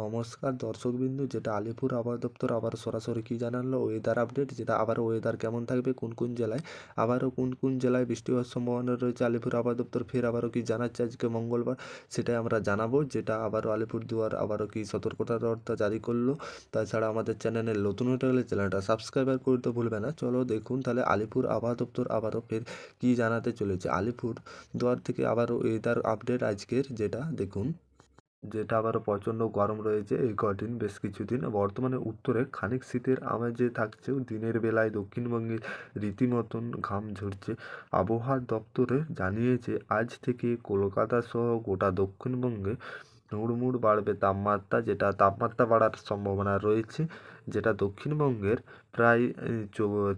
নমস্কার, দর্শকবিন্দু, যেটা আলিপুর আবহাওয়া দপ্তর আবার সরাসরি কী জানালো? ওয়েদার আপডেট যেটা আবারও ওয়েদার কেমন থাকবে, কোন কোন জেলায়? আবারও কোন কোন জেলায় বৃষ্টি হওয়ার সম্ভাবনা রয়েছে? আলিপুর আবহাওয়া দপ্তর ফের আবারও কি জানাচ্ছে? আজকে মঙ্গলবার সেটাই আমরা জানাব, যেটা আবারও আলিপুরদুয়ার আবারও কি সতর্কতার বার্তা জারি করল। তাছাড়া আমাদের চ্যানেলে নতুন হতে গেলে চ্যানেলটা সাবস্ক্রাইবার করতে ভুলবে না। চলো দেখুন তাহলে আলিপুর আবহাওয়া দপ্তর আবারও ফের কী জানাতে চলেছে? আলিপুর দুয়ার থেকে আবারও ওয়েদার আপডেট আজকের, যেটা দেখুন। যেটা আবারও প্রচণ্ড গরম রয়েছে, এই কদিন বেশ কিছুদিন। বর্তমানে উত্তরে খানিক শীতের আমেজে থাকছেও দিনের বেলায় দক্ষিণবঙ্গে রীতিমতন ঘাম ঝরছে। আবহাওয়া দপ্তরে জানিয়েছে, আজ থেকে কলকাতা সহ গোটা দক্ষিণবঙ্গে হুড়মুড় বাড়বে তাপমাত্রা, যেটা তাপমাত্রা বাড়ার সম্ভাবনা রয়েছে, যেটা দক্ষিণবঙ্গের প্রায়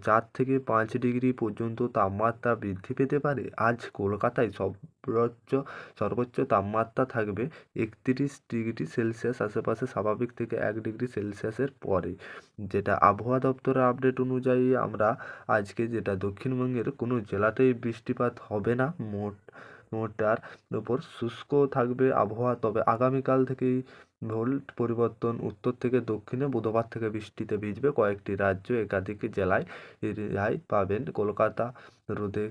চার থেকে পাঁচ ডিগ্রি পর্যন্ত তাপমাত্রা বৃদ্ধি পেতে পারে। আজ কলকাতায় সর্বোচ্চ সর্বোচ্চ তাপমাত্রা থাকবে একত্রিশ ডিগ্রি সেলসিয়াস, আশেপাশে স্বাভাবিক থেকে এক ডিগ্রি সেলসিয়াসের পরে। যেটা আবহাওয়া দপ্তরের আপডেট অনুযায়ী আমরা আজকে যেটা দক্ষিণবঙ্গের কোনো জেলাতেই বৃষ্টিপাত হবে না, মোট মোটার ওপর শুষ্ক থাকবে আবহাওয়া, তবে আগামীকাল থেকেই ভোল্ট পরিবর্তন উত্তর থেকে দক্ষিণে, বুধবার থেকে বৃষ্টিতে ভিজবে কয়েকটি রাজ্য, একাধিক জেলায় রেহাই পাবেন। কলকাতা রোদে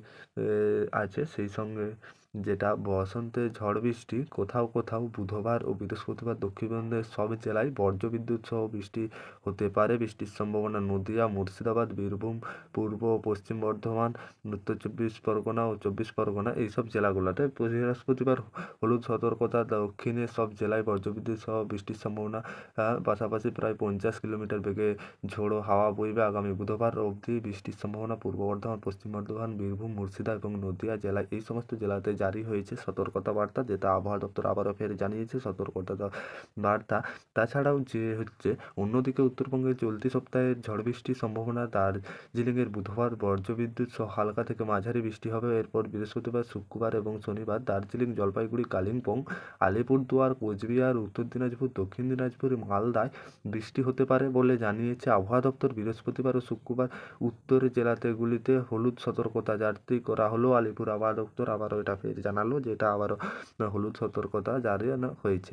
আছে সেই সঙ্গে যেটা বসন্তে ঝড় বৃষ্টি, কোথাও কোথাও বুধবার ও বৃহস্পতিবার দক্ষিণবঙ্গের সব জেলায় বজ্রবিদ্যুৎ সহ বৃষ্টি হতে পারে। বৃষ্টির সম্ভাবনা নদীয়া, মুর্শিদাবাদ, বীরভূম, পূর্ব ও পশ্চিম বর্ধমান, উত্তর চব্বিশ পরগনা ও চব্বিশ পরগনা এইসব জেলাগুলোতে বৃহস্পতিবার হলুদ সতর্কতা, দক্ষিণে সব জেলায় বজ্রবিদ্যুৎ সহ বৃষ্টির সম্ভাবনা পাশাপাশি প্রায় পঞ্চাশ কিলোমিটার বেগে ঝোড়ো হাওয়া বইবে আগামী বুধবার অবধি। বৃষ্টির সম্ভাবনা পূর্ব বর্ধমান, পশ্চিম বর্ধমান, বীরভূম, মুর্শিদা এবং নদীয়া জেলায় এই সমস্ত জেলাতে জারি হয়েছে সতর্কতা বার্তা যেটা আবহাওয়া দপ্তর আবারও ফের জানিয়েছে সতর্কতা বার্তা। তাছাড়াও যে হচ্ছে, অন্যদিকে উত্তরবঙ্গে চলতি সপ্তাহে ঝড় বৃষ্টির সম্ভাবনা, দার্জিলিংয়ের বুধবার বজ্রবিদ্যুৎ সহ হালকা থেকে মাঝারি বৃষ্টি হবে। এরপর বৃহস্পতিবার, শুক্রবার এবং শনিবার দার্জিলিং, জলপাইগুড়ি, কালিম্পং, আলিপুরদুয়ার, কোচবিহার, উত্তর দিনাজপুর, দক্ষিণ দিনাজপুর, মালদায় বৃষ্টি হতে পারে বলে জানিয়েছে আবহাওয়া দপ্তর। বৃহস্পতিবার ও শুক্রবার উত্তরের জেলাতেগুলিতে হলুদ সতর্কতা জারি করা হলো। আলিপুর আবহাওয়া দপ্তর আবারও এটা জানালো যেটা আবারও হলুদ সতর্কতা জারি হয়েছে।